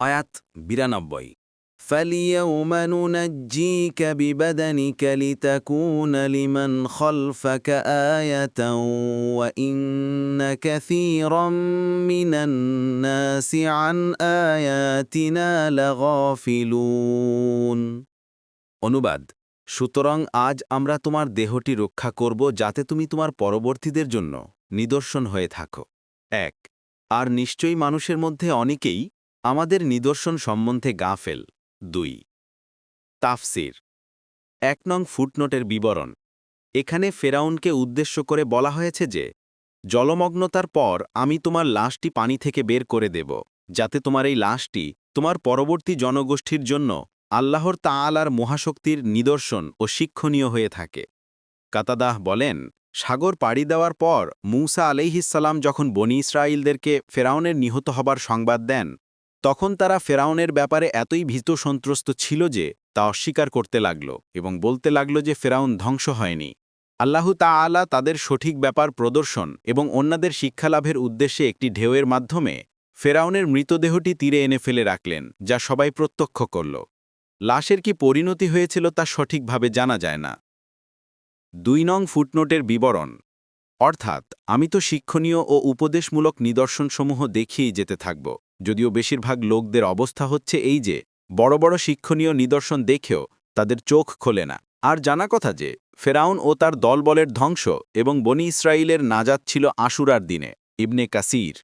আয়াত বিরানব্বই فاليوم ننجيك ببدنك لتكون لمن خلفك آية وإن كثيرا من الناس عن آياتنا لغافلون অনুবাদ সুতরাং আজ আমরা তোমার দেহটি রক্ষা করব যাতে তুমি তোমার পরবর্তীদের জন্য নিদর্শন হয়ে থাকো এক আর নিশ্চয়ই মানুষের মধ্যে অনেকেই আমাদের নিদর্শন সম্বন্ধে গাফেল। দুই। তাফসির। এক নং ফুটনোটের বিবরণ। এখানে ফেরাউনকে উদ্দেশ্য করে বলা হয়েছে যে, জলমগ্নতার পর আমি তোমার লাশটি পানি থেকে বের করে দেব, যাতে তোমার এই লাশটি তোমার পরবর্তী জনগোষ্ঠীর জন্য আল্লাহর তাআলার মহাশক্তির নিদর্শন ও শিক্ষণীয় হয়ে থাকে। কাতাদাহ বলেন, সাগর পাড়ি দেওয়ার পর মূসা আলাইহিসাল্লাম যখন বনি ইসরায়েলদেরকে ফেরাউনের নিহত হবার সংবাদ দেন তখন তারা ফেরাউনের ব্যাপারে এতই ভীত সন্ত্রস্ত ছিল যে তা অস্বীকার করতে লাগল এবং বলতে লাগল যে ফেরাউন ধ্বংস হয়নি। আল্লাহু তাআলা তাদের সঠিক ব্যাপার প্রদর্শন এবং অন্যদের শিক্ষালাভের উদ্দেশ্যে একটি ঢেউয়ের মাধ্যমে ফেরাউনের মৃতদেহটি তীরে এনে ফেলে রাখলেন, যা সবাই প্রত্যক্ষ করল। লাশের কি পরিণতি হয়েছিল তা সঠিকভাবে জানা যায় না। দুই নং ফুটনোটের বিবরণ। অর্থাৎ, আমি তো শিক্ষণীয় ও উপদেশমূলক নিদর্শনসমূহ দেখিয়েই যেতে থাকব। যদিও বেশিরভাগ লোকদের অবস্থা হচ্ছে এই যে, বড় বড় শিক্ষণীয় নিদর্শন দেখেও তাদের চোখ খোলে না। আর জানা কথা যে, ফেরাউন ও তার দলবলের ধ্বংস এবং বনি ইসরায়েলের নাজাত ছিল আশুরার দিনে, ইবনে কাসির।